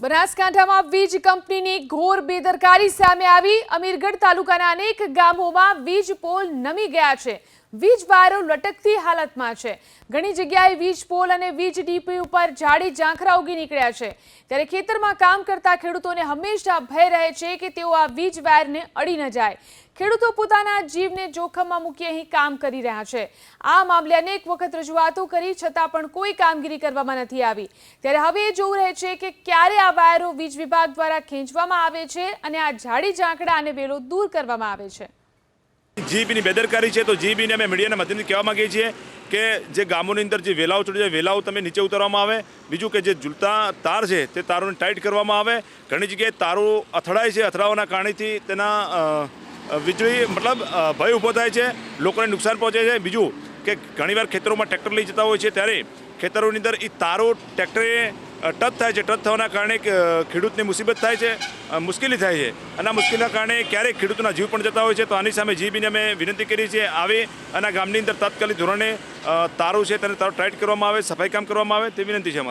બનાસકાંઠામાં વીજ કંપનીની ઘોર બેદરકારી સામે આવી. અમીરગઢ તાલુકાના અનેક ગામોમાં વીજ પોલ નમી ગયા છે. વીજ વાયરો લટકતી હાલતમાં છે. ઘણી જગ્યાએ વીજ પોલ અને વીજ ડીપી ઉપર જાડી ઝાંખરા ઉગી નીકળ્યા છે. ત્યારે ખેતરમાં કામ કરતા ખેડૂતોને હંમેશા ભય રહે છે કે તેઓ આ વીજ વાયરને અડી ન જાય. ખેડૂતો પોતાના જીવને જોખમમાં મૂકી અહીં કામ કરી રહ્યા છે. આ મામલે અનેક વખત રજૂઆતો કરી, છતાં પણ કોઈ કામગીરી કરવામાં નથી આવી. ત્યારે હવે એ જોવું રહે છે કે ક્યારે આ વાયરો વીજ વિભાગ દ્વારા ખેંચવામાં આવે છે અને આ જાડી ઝાંખડા અને વેલો દૂર કરવામાં આવે છે. જીબીની બેદરકારી છે, તો જીબીને અમે મીડિયાના માધ્યમથી કહેવા માગીએ છીએ કે જે ગામોની અંદર જે વેલાઓ ચડી જાય વેલાઓ તમે નીચે ઉતારવામાં આવે. બીજું કે જે ઝૂલતા તાર છે, તે તારોને ટાઈટ કરવામાં આવે. ઘણી જગ્યાએ તારો અથડાય છે, અથડાવાના કારણેથી તેના વીજળી મતલબ ભય ઊભો થાય છે, લોકોને નુકસાન પહોંચે છે. બીજું કે ઘણીવાર ખેતરોમાં ટ્રેક્ટર લઈ જતા હોય છે, ત્યારે ખેતરોની અંદર એ તારો ટ્રેક્ટરે ટચ થાય છે. ટચ થવાના કારણે ખેડૂતને મુસીબત થાય છે મુશ્કેલી થાય છે. અને આ મુશ્કેલીના કારણે ક્યારેક ખેડૂતોના જીવ પણ જતા હોય છે. તો આની સામે જીબીને અમે વિનંતી કરી છે, આવે અને ગામની અંદર તાત્કાલિક ધોરણે તારું છે તેને તારો ટાઈટ કરવામાં આવે, સફાઈ કામ કરવામાં આવે તે વિનંતી છે